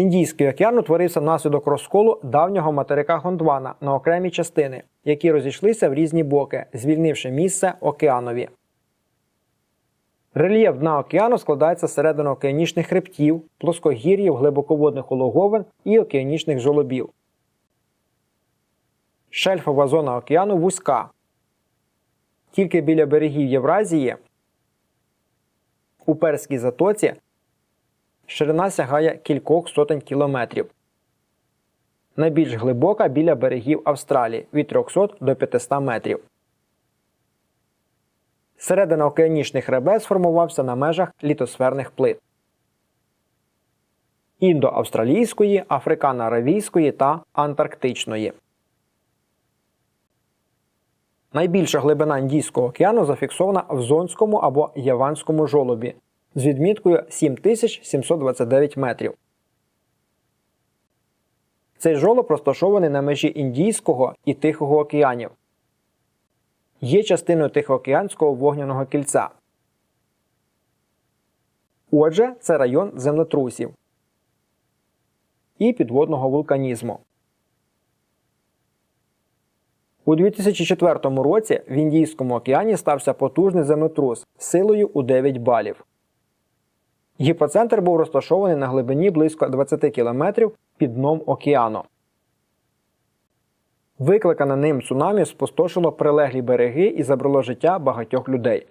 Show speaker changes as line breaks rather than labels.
Індійський океан утворився внаслідок розколу давнього материка Гондвана на окремі частини, які розійшлися в різні боки, звільнивши місце океанові. Рельєф дна океану складається з серединоокеанічних хребтів, плоскогір'їв, глибоководних улоговин і океанічних жолобів. Шельфова зона океану вузька. Тільки біля берегів Євразії у Перській затоці ширина сягає кількох сотень кілометрів. Найбільш глибока біля берегів Австралії від 300 до 500 метрів. Серединоокеанічний хребет сформувався на межах літосферних плит індоавстралійської, африкано-аравійської та антарктичної. Найбільша глибина Індійського океану зафіксована в Зонському або Яванському жолобі з відміткою 7729 метрів. Цей жолоб розташований на межі Індійського і Тихого океанів. Є частиною Тихоокеанського вогняного кільця. Отже, це район землетрусів і підводного вулканізму. У 2004 році в Індійському океані стався потужний землетрус силою у 9 балів. Гіпоцентр був розташований на глибині близько 20 км під дном океану. Викликане ним цунамі спустошило прилеглі береги і забрало життя багатьох людей.